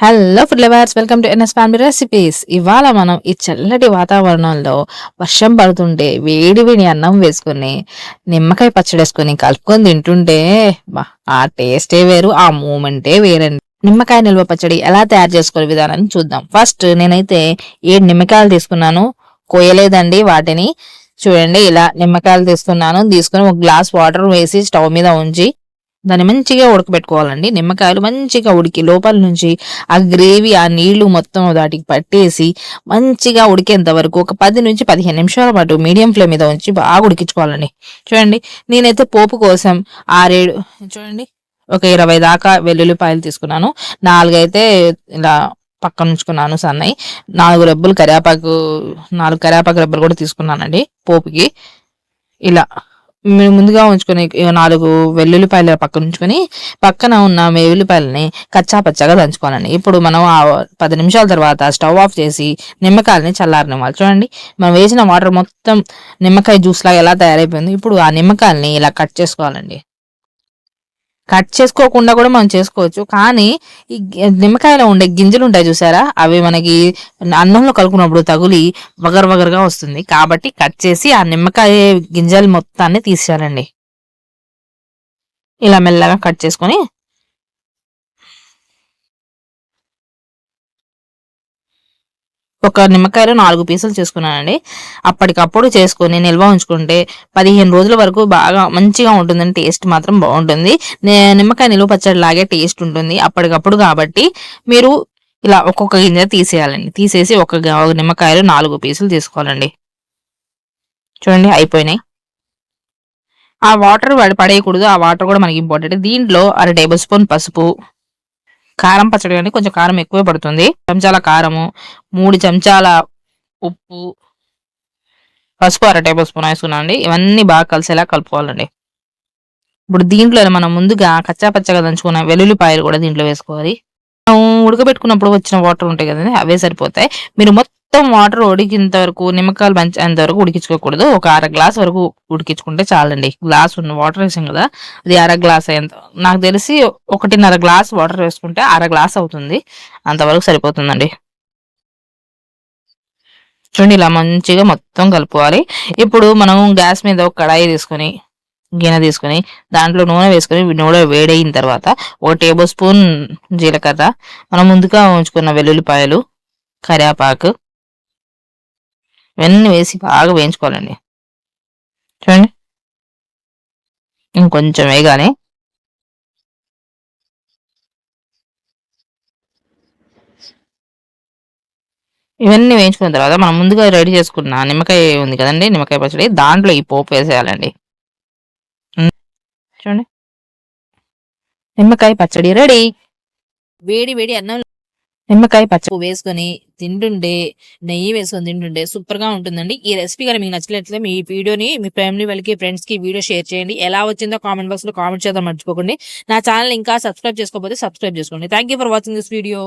Hello food lovers welcome to NS family recipes ఇవాళ మనం ఈ చల్లటి వాతావరణంలో వర్షం పడుతుంటే వేడి వేడి అన్నం వేసుకుని నిమ్మకాయ పచ్చడి వేసుకొని కలుపుకొని తింటుంటే ఆ టేస్టే వేరు ఆ మూమెంటే వేరండి. నిమ్మకాయ నిల్వ పచ్చడి ఎలా తయారు చేసుకునే విధానాన్ని చూద్దాం. ఫస్ట్ నేనైతే ఏడు నిమ్మకాయలు తీసుకున్నాను కోయలేదండి వాటిని. చూడండి ఇలా నిమ్మకాయలు తీసుకున్నాను తీసుకుని ఒక గ్లాస్ వాటర్ వేసి స్టవ్ మీద ఉంచి దాన్ని మంచిగా ఉడకబెట్టుకోవాలండి. నిమ్మకాయలు మంచిగా ఉడికి లోపల నుంచి ఆ గ్రేవీ ఆ నీళ్ళు మొత్తం దాటికి పట్టేసి మంచిగా ఉడికేంత వరకు ఒక పది నుంచి పదిహేను నిమిషాల పాటు మీడియం ఫ్లేమ్ మీద ఉంచి బాగా ఉడికించుకోవాలండి. చూడండి నేనైతే పోపు కోసం ఆరేడు చూడండి ఒక ఇరవై దాకా వెల్లుల్లిపాయలు తీసుకున్నాను. నాలుగైతే ఇలా పక్కన ఉంచుకున్నాను సన్నయి. నాలుగు రెబ్బలు కరివేపాకు నాలుగు కరివేపాకు రెబ్బలు కూడా తీసుకున్నానండి పోపుకి. ఇలా మీరు ముందుగా ఉంచుకొని నాలుగు వెల్లుల్లిపాయలు పక్కన ఉంచుకొని పక్కన ఉన్న వెల్లుల్లిపాయలని కచ్చా పచ్చగా దంచుకోవాలండి. ఇప్పుడు మనం ఆ పది నిమిషాల తర్వాత స్టవ్ ఆఫ్ చేసి నిమ్మకాయలని చల్లారనివ్వాలి చూడండి మనం వేసిన వాటర్ మొత్తం నిమ్మకాయ జ్యూస్ లాగా ఎలా తయారైపోయింది ఇప్పుడు ఆ నిమ్మకాయలని ఇలా కట్ చేసుకోవాలండి. కట్ చేసుకోకుండా కూడా మనం చేసుకోవచ్చు. కానీ ఈ నిమ్మకాయలో ఉండే గింజలు ఉంటాయి చూసారా? అవి మనకి అన్నంలో కలుపుకున్నప్పుడు తగులి వగర్ వగరుగా వస్తుంది. కాబట్టి కట్ చేసి ఆ నిమ్మకాయ గింజలు మొత్తాన్ని తీసేయాలండి. ఇలా మెల్లగా కట్ చేసుకొని ఒక నిమ్మకాయలు నాలుగు పీసులు చేసుకున్నానండి. అప్పటికప్పుడు చేసుకొని నిల్వ ఉంచుకుంటే పదిహేను రోజుల వరకు బాగా మంచిగా ఉంటుందండి. టేస్ట్ మాత్రం బాగుంటుంది. నిమ్మకాయ నిల్వ పచ్చడి లాగే టేస్ట్ ఉంటుంది అప్పటికప్పుడు కాబట్టి మీరు ఇలా ఒక్కొక్క గింజ తీసేయాలండి. తీసేసి ఒక నిమ్మకాయలు నాలుగు పీసులు తీసుకోవాలండి. చూడండి అయిపోయినాయి. ఆ వాటర్ పడేయకూడదు. ఆ వాటర్ కూడా మనకి ఇంపార్టెంట్. దీంట్లో అర టేబుల్ స్పూన్ పసుపు కారం పచ్చడి కానీ కొంచెం కారం ఎక్కువే పడుతుంది. చెంచాల కారము మూడు చెంచాల ఉప్పు పసుపు అర టేబుల్ స్పూన్ వేసుకున్నాండి ఇవన్నీ బాగా కలిసేలా కలుపుకోవాలండి. ఇప్పుడు దీంట్లో మనం ముందుగా కచ్చా పచ్చగా దంచుకున్న వెల్లుల్లిపాయలు కూడా దీంట్లో వేసుకోవాలి. మనం ఉడకబెట్టుకున్నప్పుడు వచ్చిన వాటర్ ఉంటాయి కదండి అవే సరిపోతాయి. మీరు మొత్తం మొత్తం వాటర్ ఉడికినంత వరకు నిమ్మకాయలు పంచేంత వరకు ఉడికించుకోకూడదు. ఒక అర గ్లాస్ వరకు ఉడికించుకుంటే చాలండి. గ్లాస్ ఉన్న వాటర్ వేసాం కదా అది అర గ్లాస్ అయ్యేంత నాకు తెలిసి ఒకటిన్నర గ్లాస్ వాటర్ వేసుకుంటే అర గ్లాస్ అవుతుంది. అంతవరకు సరిపోతుందండి. చూడండి ఇలా మంచిగా మొత్తం కలుపుకోవాలి. ఇప్పుడు మనం గ్యాస్ మీద ఒక కడాయి తీసుకొని గిన్నె తీసుకొని దాంట్లో నూనె వేసుకొని నూనె వేడైన తర్వాత ఒక టేబుల్ స్పూన్ జీలకర్ర మనం ముందుగా ఉంచుకున్న వెల్లుల్లిపాయలు కరివేపాకు ఇవన్నీ వేసి బాగా వేయించుకోవాలండి. చూడండి. ఇంకొంచెం వేయగానే ఇవన్నీ వేయించుకున్న తర్వాత మనం ముందుగా రెడీ చేసుకున్న నిమ్మకాయ ఉంది కదండి నిమ్మకాయ పచ్చడి దాంట్లో ఈ పోపు వేసేయాలండి. చూడండి. నిమ్మకాయ పచ్చడి రెడీ. వేడి వేడి అన్నం నిమ్మకాయ పచ్చడి వేసుకొని తింటుండే నెయ్యి వేసుకొని తింటుండే సూపర్గా ఉంటుందండి. ఈ రెసిపీ కానీ మీకు నచ్చినట్లయితే మీ వీడియోని మీ ఫ్యామిలీ వాళ్ళకి ఫ్రెండ్స్కి వీడియో షేర్ చేయండి. ఎలా వచ్చిందో కామెంట్ బాక్స్లో కామెంట్ చేద్దాం మర్చిపోకండి. నా ఛానల్ ఇంకా సబ్స్క్రైబ్ చేసుకోకపోతే సబ్స్క్రైబ్ చేసుకోండి. Thank for watching this video